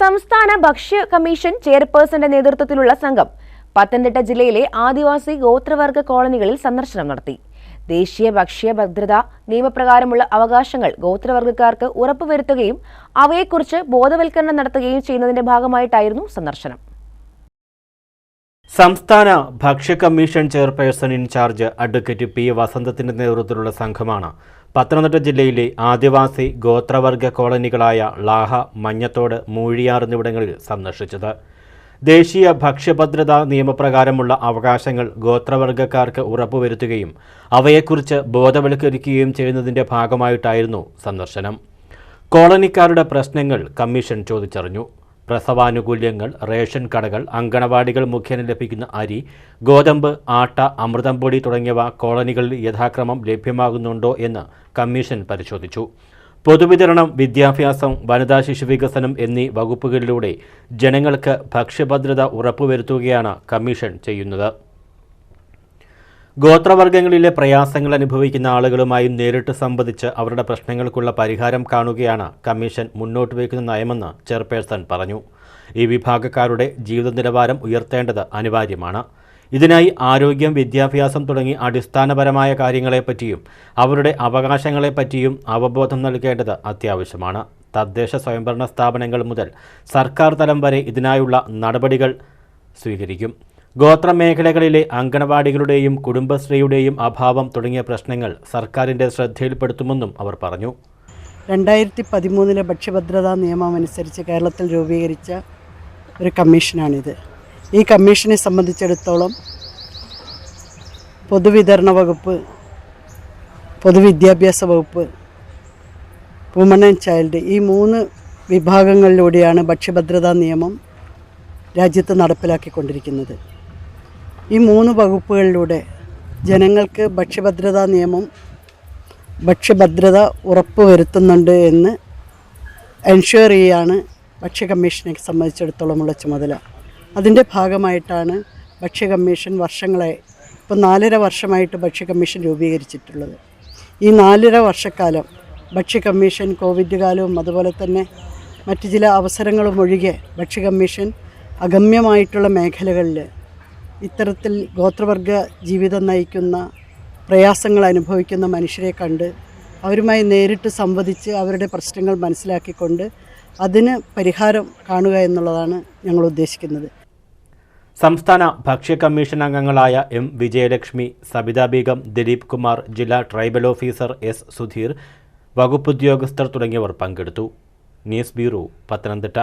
സംസ്ഥാന ഭക്ഷ്യ കമ്മീഷൻ ചെയർപേഴ്സന്റെ നേതൃത്വത്തിലുള്ള സംഘം പത്തനംതിട്ട ജില്ലയിലെ ആദിവാസി ഗോത്രവർഗ കോളനികളിൽ സന്ദർശനം നടത്തി. ദേശീയ ഭക്ഷ്യ ഭദ്രതാ നിയമപ്രകാരമുള്ള അവകാശങ്ങൾ ഗോത്രവർഗക്കാർക്ക് ഉറപ്പുവരുത്തുകയും അവയെക്കുറിച്ച് ബോധവൽക്കരണം നടത്തുകയും ചെയ്യുന്നതിന്റെ ഭാഗമായിട്ടായിരുന്നു സന്ദർശനം. സംസ്ഥാന ഭക്ഷ്യ commission chairperson in charge advocate P വസന്തത്തിന്റെ നേതൃത്വത്തിലുള്ള സംഘമാണ്. പത്തനംതിട്ട ജില്ലയിലെ ആദിവാസി ഗോത്രവർഗ കോളനികളായ ലാഹ മഞ്ഞത്തോട് മൂഴിയാർ എന്നിവിടങ്ങളിൽ സന്ദർശിച്ചത്. ദേശീയ ഭക്ഷ്യഭദ്രതാ നിയമപ്രകാരമുള്ള അവകാശങ്ങൾ ഗോത്രവർഗക്കാർക്ക് ഉറപ്പുവരുത്തുകയും അവയെക്കുറിച്ച് ബോധവൽക്കരിക്കുകയും ചെയ്യുന്നതിന്റെ ഭാഗമായിട്ടായിരുന്നു സന്ദർശനം. കോളനിക്കാരുടെ പ്രശ്നങ്ങൾ കമ്മീഷൻ ചോദിച്ചറിഞ്ഞു. പ്രസവാനുകൂല്യങ്ങൾ റേഷൻ കടകൾ അങ്കണവാടികൾ മുഖേന ലഭിക്കുന്ന അരി ഗോതമ്പ് ആട്ട അമൃതം പൊടി തുടങ്ങിയവ കോളനികളിൽ യഥാക്രമം ലഭ്യമാകുന്നുണ്ടോ എന്ന് കമ്മീഷൻ പരിശോധിച്ചു. പൊതുവിതരണം വിദ്യാഭ്യാസം വനിതാ ശിശു വികസനം എന്നീ വകുപ്പുകളിലൂടെ ജനങ്ങൾക്ക് ഭക്ഷ്യഭദ്രത ഉറപ്പുവരുത്തുകയാണ് കമ്മീഷൻ ചെയ്യുന്നത്. ഗോത്രവർഗങ്ങളിലെ പ്രയാസങ്ങൾ അനുഭവിക്കുന്ന ആളുകളുമായും നേരിട്ട് സംബന്ധിച്ച് അവരുടെ പ്രശ്നങ്ങൾക്കുള്ള പരിഹാരം കാണുകയാണ് കമ്മീഷൻ മുന്നോട്ട് വയ്ക്കുന്ന നയമെന്ന് ചെയർപേഴ്സൺ പറഞ്ഞു. ഈ വിഭാഗക്കാരുടെ ജീവിത നിലവാരം ഉയർത്തേണ്ടത് അനിവാര്യമാണ്. ഇതിനായി ആരോഗ്യം വിദ്യാഭ്യാസം തുടങ്ങി അടിസ്ഥാനപരമായ കാര്യങ്ങളെപ്പറ്റിയും അവരുടെ അവകാശങ്ങളെപ്പറ്റിയും അവബോധം നൽകേണ്ടത് അത്യാവശ്യമാണ്. തദ്ദേശ സ്വയംഭരണ സ്ഥാപനങ്ങൾ മുതൽ സർക്കാർ തലം വരെ ഇതിനായുള്ള നടപടികൾ സ്വീകരിക്കും. ഗോത്രമേഖലകളിലെ അങ്കണവാടികളുടെയും കുടുംബശ്രീയുടെയും അഭാവം തുടങ്ങിയ പ്രശ്നങ്ങൾ സർക്കാരിന്റെ ശ്രദ്ധയിൽപ്പെടുത്തുമെന്നും അവർ പറഞ്ഞു. രണ്ടായിരത്തി പതിമൂന്നിലെ ഭക്ഷ്യഭദ്രതാ നിയമം അനുസരിച്ച് കേരളത്തിൽ രൂപീകരിച്ച ഒരു കമ്മീഷനാണിത്. ഈ കമ്മീഷനെ സംബന്ധിച്ചിടത്തോളം പൊതുവിതരണ വകുപ്പ് പൊതുവിദ്യാഭ്യാസ വകുപ്പ് വുമൺ ആൻഡ് ചൈൽഡ് ഈ മൂന്ന് വിഭാഗങ്ങളിലൂടെയാണ് ഭക്ഷ്യഭദ്രതാ നിയമം രാജ്യത്ത് നടപ്പിലാക്കിക്കൊണ്ടിരിക്കുന്നത്. ഈ മൂന്ന് വകുപ്പുകളിലൂടെ ജനങ്ങൾക്ക് ഭക്ഷ്യഭദ്രതാ നിയമം ഭക്ഷ്യഭദ്രത ഉറപ്പുവരുത്തുന്നുണ്ട് എന്ന് എൻഷുർ ചെയ്യാണ് ഭക്ഷ്യ കമ്മീഷനെ സംബന്ധിച്ചിടത്തോളമുള്ള ചുമതല. അതിന്റെ ഭാഗമായിട്ടാണ് ഭക്ഷ്യ കമ്മീഷൻ വർഷങ്ങളെ ഇപ്പോൾ നാലര വർഷമായിട്ട് ഭക്ഷ്യ കമ്മീഷൻ രൂപീകരിച്ചിട്ടുള്ളത്. ഈ നാലര വർഷക്കാലം ഭക്ഷ്യ കമ്മീഷൻ കോവിഡ് കാലവും അതുപോലെ തന്നെ മറ്റ് ചില അവസരങ്ങളും ഒഴികെ ഭക്ഷ്യ കമ്മീഷൻ അഗമ്യമായിട്ടുള്ള മേഖലകളിൽ ഇത്തരത്തിൽ ഗോത്രവർഗ ജീവിതം നയിക്കുന്ന പ്രയാസങ്ങൾ അനുഭവിക്കുന്ന മനുഷ്യരെ കണ്ട് അവരുമായി നേരിട്ട് സംവദിച്ച് അവരുടെ പ്രശ്നങ്ങൾ മനസ്സിലാക്കിക്കൊണ്ട് അതിന് പരിഹാരം കാണുക എന്നുള്ളതാണ് ഞങ്ങൾ ഉദ്ദേശിക്കുന്നത്. സംസ്ഥാന ഭക്ഷ്യ കമ്മീഷൻ അംഗങ്ങളായ എം വിജയലക്ഷ്മി സബിത ബീഗം ദിലീപ് കുമാർ ജില്ലാ ട്രൈബൽ ഓഫീസർ എസ് സുധീർ വകുപ്പുദ്യോഗസ്ഥർ തുടങ്ങിയവർ പങ്കെടുത്തു. News bureau Pathanamthitta.